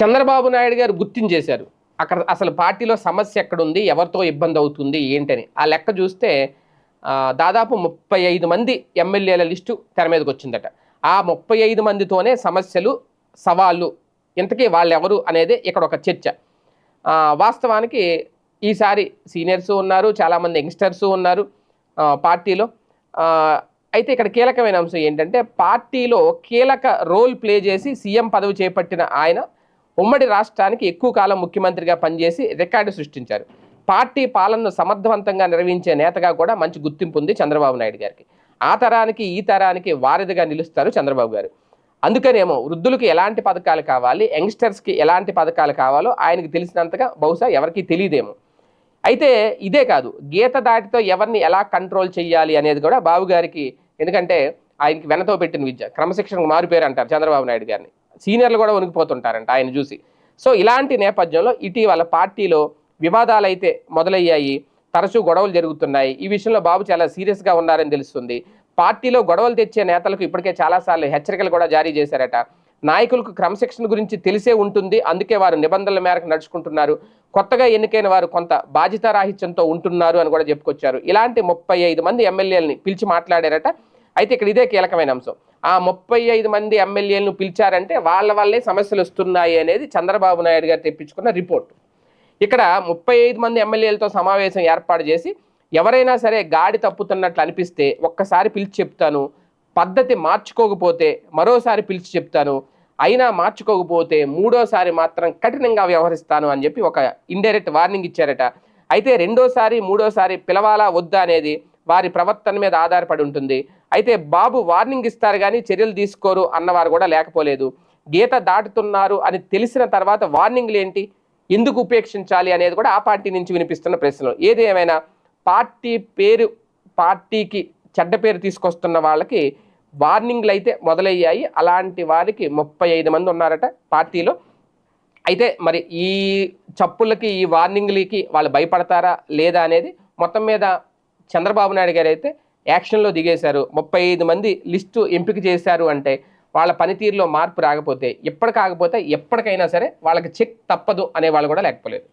చంద్రబాబు నాయుడు గారు గుర్తించేశారు. అక్కడ అసలు పార్టీలో సమస్య ఎక్కడుంది ఎవరితో ఇబ్బంది అవుతుంది ఏంటని. ఆ లెక్క చూస్తే దాదాపు ముప్పై ఐదు మంది ఎమ్మెల్యేల లిస్టు తెర మీదకి వచ్చిందట. ఆ ముప్పై ఐదు మందితోనే సమస్యలు సవాళ్ళు ఇంతకీ వాళ్ళు ఎవరు అనేది ఇక్కడ ఒక చర్చ. వాస్తవానికి ఈసారి సీనియర్స్ ఉన్నారు చాలామంది యంగ్స్టర్స్ ఉన్నారు పార్టీలో. అయితే ఇక్కడ కీలకమైన అంశం ఏంటంటే పార్టీలో కీలక రోల్ ప్లే చేసి సీఎం పదవి చేపట్టిన ఆయన ఉమ్మడి రాష్ట్రానికి ఎక్కువ కాలం ముఖ్యమంత్రిగా పనిచేసి రికార్డు సృష్టించారు. పార్టీ పాలనను సమర్థవంతంగా నిర్వహించే నేతగా కూడా మంచి గుర్తింపు ఉంది చంద్రబాబు నాయుడు గారికి. ఆ తరానికి ఈ తరానికి వారధిగా నిలుస్తారు చంద్రబాబు గారు. అందుకనేమో వృద్ధులకు ఎలాంటి పథకాలు కావాలి యంగ్స్టర్స్కి ఎలాంటి పథకాలు కావాలో ఆయనకు తెలిసినంతగా బహుశా ఎవరికీ తెలియదేమో. అయితే ఇదే కాదు గీత దాటితో ఎవరిని ఎలా కంట్రోల్ చేయాలి అనేది కూడా బాబు గారికి ఎందుకంటే ఆయనకి వెనతో పెట్టిన విద్య క్రమశిక్షణకు మారిపోయారు అంటారు చంద్రబాబు నాయుడు గారిని. సీనియర్లు కూడా వణికిపోతుంటారంట ఆయన చూసి. సో ఇలాంటి నేపథ్యంలో ఇటీవల పార్టీలో వివాదాలు అయితే మొదలయ్యాయి. తరచూ గొడవలు జరుగుతున్నాయి. ఈ విషయంలో బాబు చాలా సీరియస్గా ఉన్నారని తెలుస్తుంది. పార్టీలో గొడవలు తెచ్చే నేతలకు ఇప్పటికే చాలాసార్లు హెచ్చరికలు కూడా జారీ చేశారట. నాయకులకు క్రమశిక్షణ గురించి తెలిసే ఉంటుంది. అందుకే వారు నిబంధనల మేరకు నడుచుకుంటున్నారు. కొత్తగా ఎన్నికైన వారు కొంత బాధ్యతారాహిత్యంతో ఉంటున్నారు అని కూడా చెప్పుకొచ్చారు. ఇలాంటి ముప్పై ఐదు మంది ఎమ్మెల్యేలని పిలిచి మాట్లాడారట. అయితే ఇక్కడ ఇదే కీలకమైన అంశం. ఆ ముప్పై ఐదు మంది ఎమ్మెల్యేలను పిలిచారంటే వాళ్ళ వల్లే సమస్యలు వస్తున్నాయి అనేది చంద్రబాబు నాయుడు గారు తెప్పించుకున్న రిపోర్ట్. ఇక్కడ ముప్పై ఐదు మంది ఎమ్మెల్యేలతో సమావేశం ఏర్పాటు చేసి ఎవరైనా సరే గాడి తప్పుతున్నట్లు అనిపిస్తే ఒక్కసారి పిలిచి చెప్తాను పద్ధతి మార్చుకోకపోతే మరోసారి పిలిచి చెప్తాను అయినా మార్చుకోకపోతే మూడోసారి మాత్రం కఠినంగా వ్యవహరిస్తాను అని చెప్పి ఒక ఇండైరెక్ట్ వార్నింగ్ ఇచ్చారట. అయితే రెండోసారి మూడోసారి పిలవాలా వద్దా అనేది వారి ప్రవర్తన మీద ఆధారపడి ఉంటుంది. అయితే బాబు వార్నింగ్ ఇస్తారు కానీ చర్యలు తీసుకోరు అన్నవారు కూడా లేకపోలేదు. గీత దాటుతున్నారు అని తెలిసిన తర్వాత వార్నింగ్లు ఏంటి? ఎందుకు ఉపేక్షించాలి అనేది కూడా ఆ పార్టీ నుంచి వినిపిస్తున్న ప్రశ్నలు. ఏది ఏమైనా పార్టీ పేరు పార్టీకి చెడ్డ పేరు తీసుకొస్తున్న వాళ్ళకి వార్నింగ్లు అయితే మొదలయ్యాయి. అలాంటి వారికి ముప్పై ఐదు మంది ఉన్నారట పార్టీలో. అయితే మరి ఈ చప్పులకి ఈ వార్నింగ్లకి వాళ్ళు భయపడతారా లేదా అనేది మొత్తం మీద చంద్రబాబు నాయుడు గారు అయితే యాక్షన్లో దిగేశారు. ముప్పై ఐదు మంది లిస్టు ఎంపిక చేశారు అంటే వాళ్ళ పనితీరులో మార్పు రాకపోతే ఎప్పటికాకపోతే ఎప్పటికైనా సరే వాళ్ళకి చెక్ తప్పదు అనే వాళ్ళు కూడా లేకపోలేదు.